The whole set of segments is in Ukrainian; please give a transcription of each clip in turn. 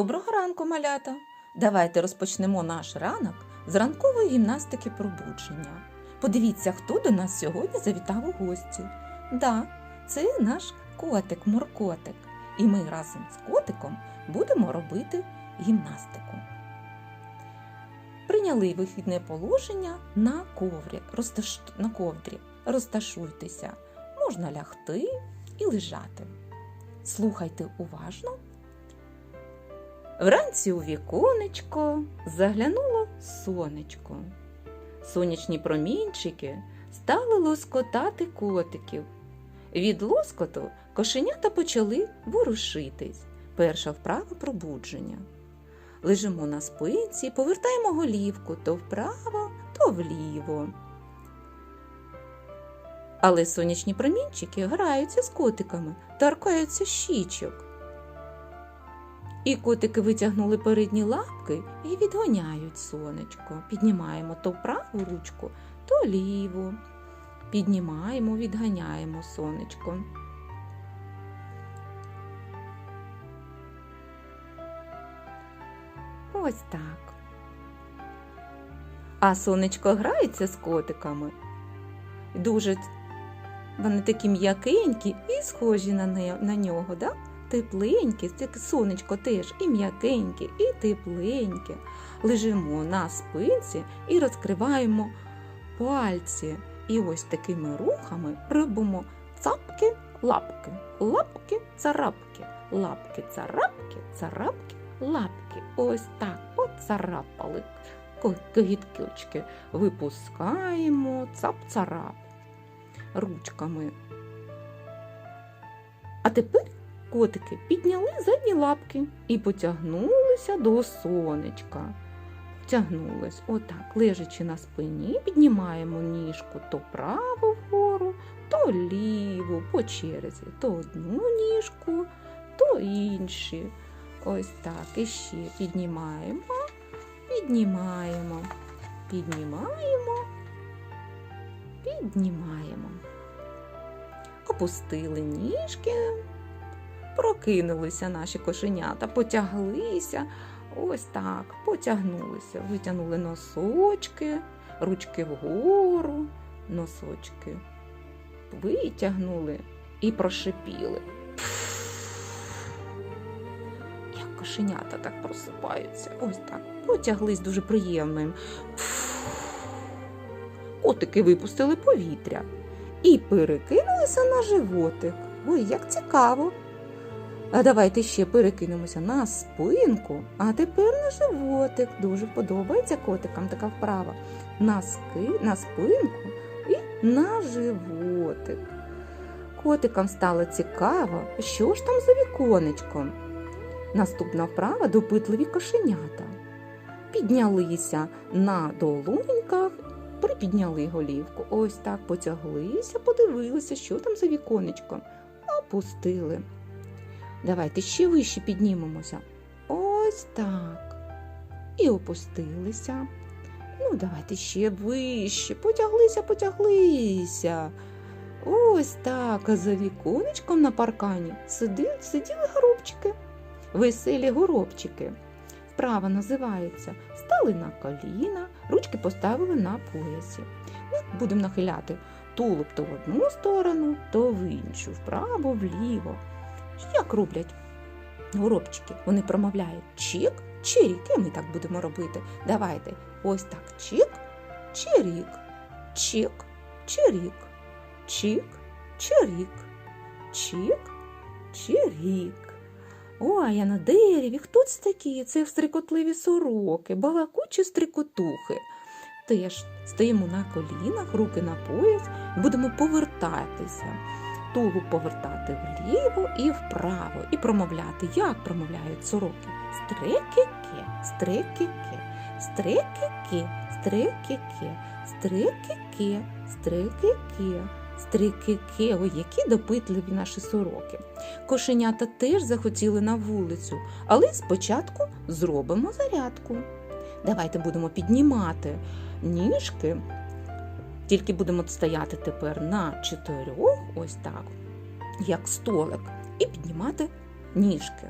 Доброго ранку, малята! Давайте розпочнемо наш ранок з ранкової гімнастики пробудження. Подивіться, хто до нас сьогодні завітав у гості. Да, це наш котик Муркотик. І ми разом з котиком будемо робити гімнастику. Прийняли вихідне положення на коврі, розташ... на ковдрі. Розташуйтеся, можна лягти і лежати. Слухайте уважно. Вранці у віконечко заглянуло сонечко. Сонячні промінчики стали лоскотати котиків. Від лоскоту кошенята почали ворушитись. Перша вправа пробудження. Лежимо на спинці повертаємо голівку то вправо, то вліво. Але сонячні промінчики граються з котиками, торкаються щічок. І котики витягнули передні лапки і відгоняють сонечко. Піднімаємо то праву ручку, то ліву. Піднімаємо, відганяємо сонечко. Ось так. А сонечко грається з котиками. Дуже вони такі м'якенькі і схожі на, не, на нього, да? Тепленьке, сонечко теж і м'якеньке, і тепленьке. Лежимо на спинці і розкриваємо пальці. І ось такими рухами робимо цапки, лапки, лапки, царапки, лапки, царапки, царапки, лапки. Ось так поцарапали. Когіткочки випускаємо, цап-царап ручками. А тепер Котики підняли задні лапки і потягнулися до сонечка. Втягнулись отак, лежачи на спині, піднімаємо ніжку то право вгору, то ліву по черзі, то одну ніжку, то інші. Ось так. І ще піднімаємо, піднімаємо, піднімаємо, піднімаємо. Опустили ніжки. Прокинулися наші кошенята, потяглися, ось так, потягнулися, витягнули носочки, ручки вгору, носочки витягнули і прошипіли. Як кошенята так просипаються, ось так, потяглись дуже приємним. Котики випустили повітря і перекинулися на животик. Ой, як цікаво! А давайте ще перекинемося на спинку, а тепер на животик. Дуже подобається котикам така вправа. На, ски, на спинку і на животик. Котикам стало цікаво, що ж там за віконечком. Наступна вправа допитливі кошенята. Піднялися на долоньках, припідняли голівку. Ось так потяглися, подивилися, що там за віконечком. Опустили. Давайте ще вище піднімемося. Ось так. І опустилися. Ну, давайте ще вище. Потяглися, потяглися. Ось так. А за віконечком на паркані сиділи, сиділи горобчики. Веселі горобчики. Вправа називається Стали на коліна, ручки поставили на поясі. Ми будемо нахиляти тулуб то в одну сторону, то в іншу, вправо, вліво. Як роблять горобчики? Вони промовляють чик, чирік. І ми так будемо робити. Давайте ось так чик, чирік, чик, чирік, чик, чирік, чик, чирік. Ой, а на дереві хто це такі? Це стрикотливі сороки, балакучі стрикотухи. Теж стоїмо на колінах, руки на пояс, будемо повертатися тулуб повертати вліво і вправо, і промовляти, як промовляють сороки. Стрекеке, стрекеке, стрекеке, стрекеке, стрекеке, стрекеке, стрекеке. Ой, які допитливі наші сороки. Кошенята теж захотіли на вулицю, але спочатку зробимо зарядку. Давайте будемо піднімати ніжки тільки будемо стояти тепер на чотирьох, ось так, як столик, і піднімати ніжки.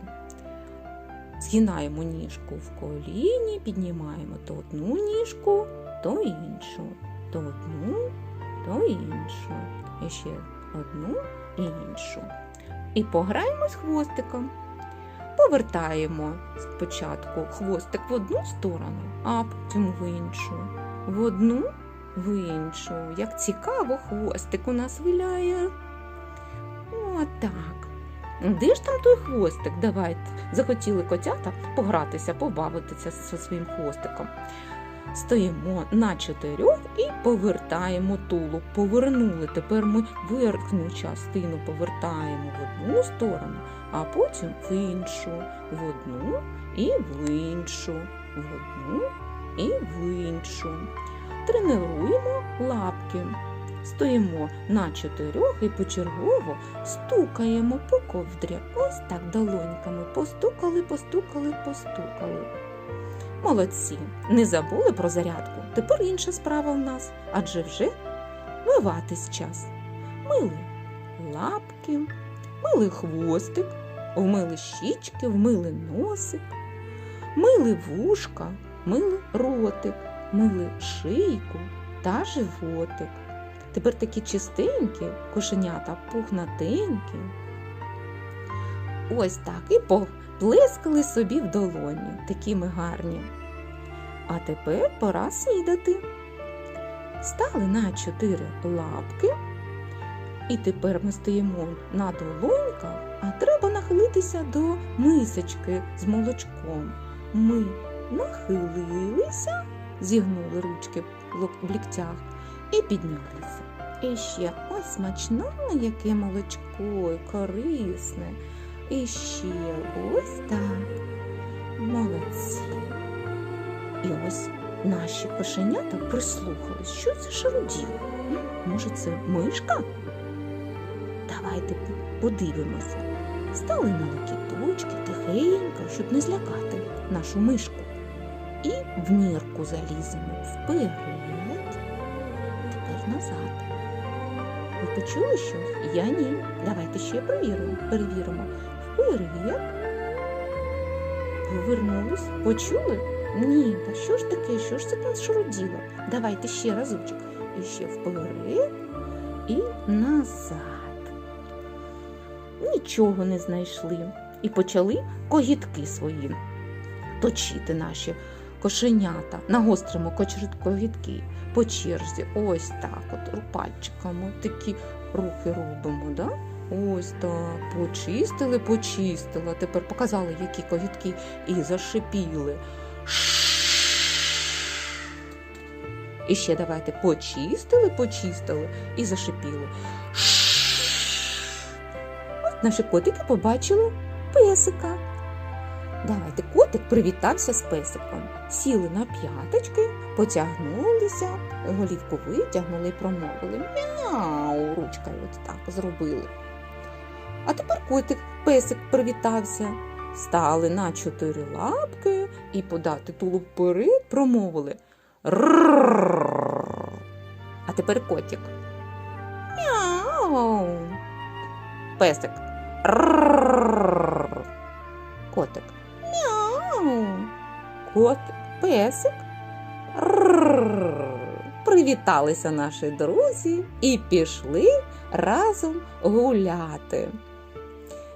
Згинаємо ніжку в коліні, піднімаємо то одну ніжку, то іншу, то одну, то іншу. І ще одну і іншу. І пограємо з хвостиком. Повертаємо спочатку хвостик в одну сторону, а потім в іншу. В одну, в іншу. Як цікаво, хвостик у нас виляє. Отак. Де ж там той хвостик? Давайте. Захотіли котята погратися, побавитися зі своїм хвостиком. Стоїмо на чотирьох і повертаємо тулуб. Повернули. Тепер ми верхню частину повертаємо в одну сторону, а потім в іншу, в одну і в іншу, в одну і в іншу. Тренуємо лапки. Стоїмо на чотирьох і почергово стукаємо по ковдрі. Ось так долоньками. Постукали, постукали, постукали. Молодці, не забули про зарядку. Тепер інша справа в нас, адже вже вмиватись час. Мили лапки, мили хвостик, вмили щічки, вмили носик, мили вушка, мили ротик, мили шийку та животик. Тепер такі чистенькі, кошенята пухнатенькі. Ось так і поплескали собі в долоні, такі ми гарні. А тепер пора снідати. Стали на чотири лапки, і тепер ми стоїмо на долоньках, а треба нахилитися до мисочки з молочком. Ми нахилилися, зігнули ручки в ліктях і піднялися. І ще ось смачне, яке молочко, корисне. І ще ось так. Молодці. І ось наші кошенята прислухались, що це шаруділо. Може, це мишка? Давайте подивимося. Стали на локіточки тихенько, щоб не злякати нашу мишку. І в нірку заліземо вперед, тепер назад. Ви почули щось? Я ні. Давайте ще перевіримо. Перевіримо. Вперед. Повернулись. Почули? Ні, та що ж таке? Що ж це там шаруділо? Давайте ще разочок. І ще вперед і назад. Нічого не знайшли. І почали когітки свої точити наші кошенята. Нагостримо когітки по черзі. Ось так, от пальчиками такі рухи робимо. Да? Ось так. Почистили, почистили. Тепер показали, які когітки, і зашипіли. І ще давайте почистили, почистили і зашипіли. Ось наші котики побачили песика. Давайте котик привітався з песиком. Сіли на п'яточки, потягнулися, голівку витягнули і промовили мяу, ручкою от так зробили. А тепер котик, песик привітався. Стали на чотири лапки і подати тулуб вперед промовили «Рррррррр». Котик. Песик. Привіталися наші друзі і пішли разом гуляти.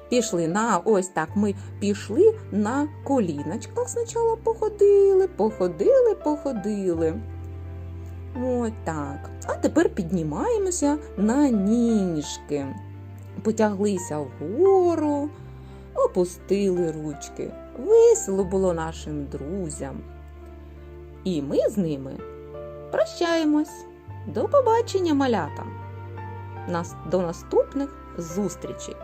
Пішли на ось так. Ми пішли на коліночках. Спочатку походили, походили, походили. Ось так. А тепер піднімаємося на ніжки. Потяглися вгору, опустили ручки. Весело було нашим друзям. І ми з ними прощаємось. До побачення, малята! До наступних зустрічей!